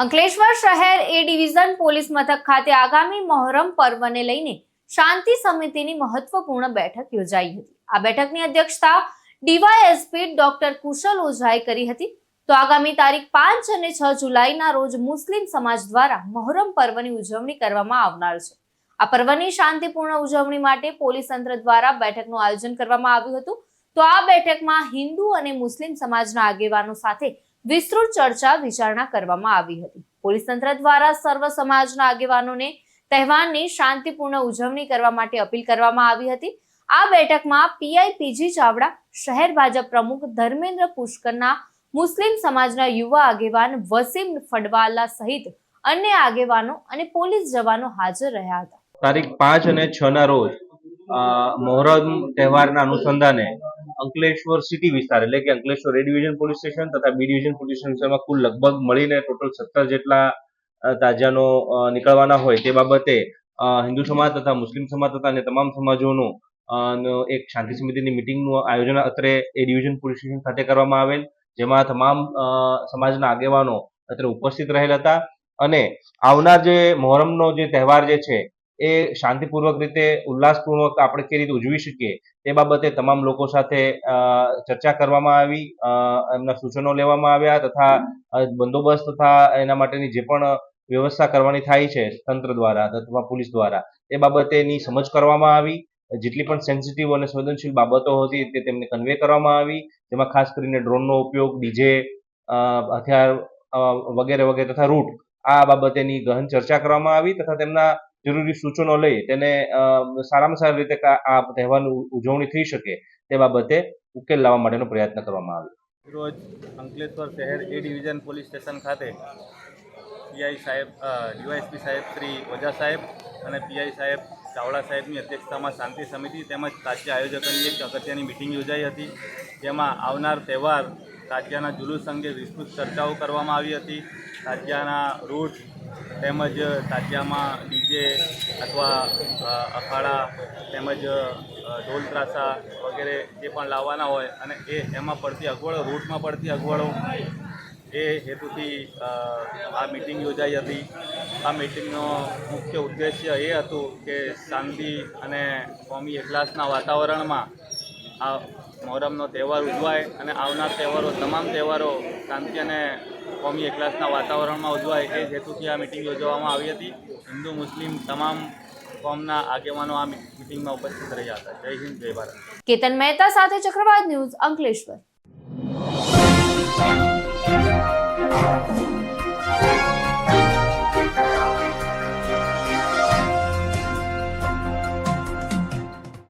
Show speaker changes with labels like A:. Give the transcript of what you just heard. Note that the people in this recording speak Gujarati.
A: અંકલેશ્વર શહેર એ ડિવિઝન પોલીસ મથક ખાતે આગામી મોહરમ પર્વને લઈને શાંતિ સમિતિની મહત્વપૂર્ણ બેઠક યોજાઈ હતી. આ બેઠકની અધ્યક્ષતા ડીવાયએસપી ડોક્ટર કુશલ ઓઝાએ કરી હતી. તો આગામી તારીખ પાંચ અને છ જુલાઈના રોજ મુસ્લિમ સમાજ દ્વારા મોહરમ પર્વની ઉજવણી કરવામાં આવનાર છે. આ પર્વની શાંતિપૂર્ણ ઉજવણી માટે પોલીસ તંત્ર દ્વારા બેઠકનું આયોજન કરવામાં આવ્યું હતું. તો આ બેઠકમાં હિન્દુ અને મુસ્લિમ સમાજના આગેવાનો સાથે વિસ્તૃત ચર્ચા વિચારણા કરવામાં આવી હતી. પોલીસ તંત્ર દ્વારા સર્વ સમાજના આગેવાનોને તહેવારની શાંતિપૂર્ણ ઉજવણી કરવા માટે અપીલ કરવામાં આવી હતી. આ બેઠકમાં પીઆઈ ચાવડા, શહેર ભાજપ પ્રમુખ ધર્મેન્દ્ર પુષ્કરના, મુસ્લિમ સમાજના યુવા આગેવાન વસીમ ફડવાલા સહિત અન્ય આગેવાનો અને પોલીસ જવાનો હાજર રહ્યા હતા.
B: તારીખ પાંચ અને છ ના રોજ મોહરમ તહેવારના અનુસંધાને અંકલેશ્વર સિટી વિસ્તાર, એટલે કે Ankleshwar A division police station તથા બી ડિવિઝન પોલીસ સ્ટેશનમાં કુલ લગભગ મળીને ટોટલ સત્તર જેટલા તાજાનો નીકળવાના હોય તે બાબતે હિન્દુ સમાજ તથા મુસ્લિમ સમાજ તથા અને તમામ સમાજોનું એક શાંતિ સમિતિની મિટિંગનું આયોજન અત્રે એ ડિવિઝન પોલીસ સ્ટેશન ખાતે કરવામાં આવેલ, જેમાં તમામ સમાજના આગેવાનો અત્રે ઉપસ્થિત રહેલ હતા. અને આવનાર જે મોહરમનો જે તહેવાર જે છે એ શાંતિપૂર્વક રીતે, ઉલ્લાસપૂર્વક આપણે કઈ રીતે ઉજવી શકીએ, તે બાબતે તમામ લોકો સાથે ચર્ચા કરવામાં આવી એમના સૂચનો લેવામાં આવ્યા તથા બંદોબસ્ત તથા એના માટેની જે પણ વ્યવસ્થા કરવાની થાય છે, તંત્ર દ્વારા અથવા પોલીસ દ્વારા એ બાબતેની સમજ કરવામાં આવી. જેટલી પણ સેન્સિટિવ અને સંવેદનશીલ બાબતો હતી તે તેમને કન્વે કરવામાં આવી. જેમાં ખાસ કરીને ડ્રોનનો ઉપયોગ ડીજે હથિયાર વગેરે વગેરે તથા રૂટ આ બાબતેની ગહન ચર્ચા કરવામાં આવી તથા તેમના જરૂરી સૂચનો લઈ તેને સારામાં સારી રીતે આ તહેવારની ઉજવણી થઈ શકે તે બાબતે ઉકેલ લાવવા માટેનો પ્રયત્ન કરવામાં આવ્યો.
C: રોજ અંકલેશ્વર શહેર એ ડિવિઝન પોલીસ સ્ટેશન ખાતે પીઆઈ સાહેબ ડીવાયએસપી સાહેબ શ્રી ઓઝા સાહેબ અને પીઆઈ સાહેબ ચાવડા સાહેબની અધ્યક્ષતામાં શાંતિ સમિતિ તેમજ રાજ્ય આયોજકોની એક અગત્યની મિટિંગ યોજાઈ હતી. જેમાં આવનાર તહેવાર તાજિયાના જુલુસ અંગે વિસ્તૃત ચર્ચાઓ કરવામાં આવી હતી. તાજિયાના રૂટ તેમજ તાજિયામાં ડીજે અથવા અખાડા તેમજ ઢોલ ત્રાસા વગેરે જે પણ લાવવાના હોય અને એ એમાં પડતી અગવડો, રૂટમાં પડતી અગવડો એ હેતુથી આ મિટિંગ યોજાઈ હતી. આ મિટિંગનો મુખ્ય ઉદ્દેશ્ય એ હતું કે શાંતિ અને કોમી એકલાસના વાતાવરણમાં આ મોહરમનો તહેવાર ઉજવાય અને આવનાર તહેવારો, તમામ તહેવારો શાંતિ અને કોમી એકલાસના વાતાવરણમાં ઉજવાય એ હેતુથી આ મિટિંગ યોજવામાં આવી હતી. હિન્દુ, મુસ્લિમ તમામ કોમના આગેવાનો આ મિટિંગમાં ઉપસ્થિત રહ્યા હતા. જય હિન્દ, જય ભારત.
A: કેતન મહેતા સાથે ચક્રવાત ન્યૂઝ અંકલેશ્વર.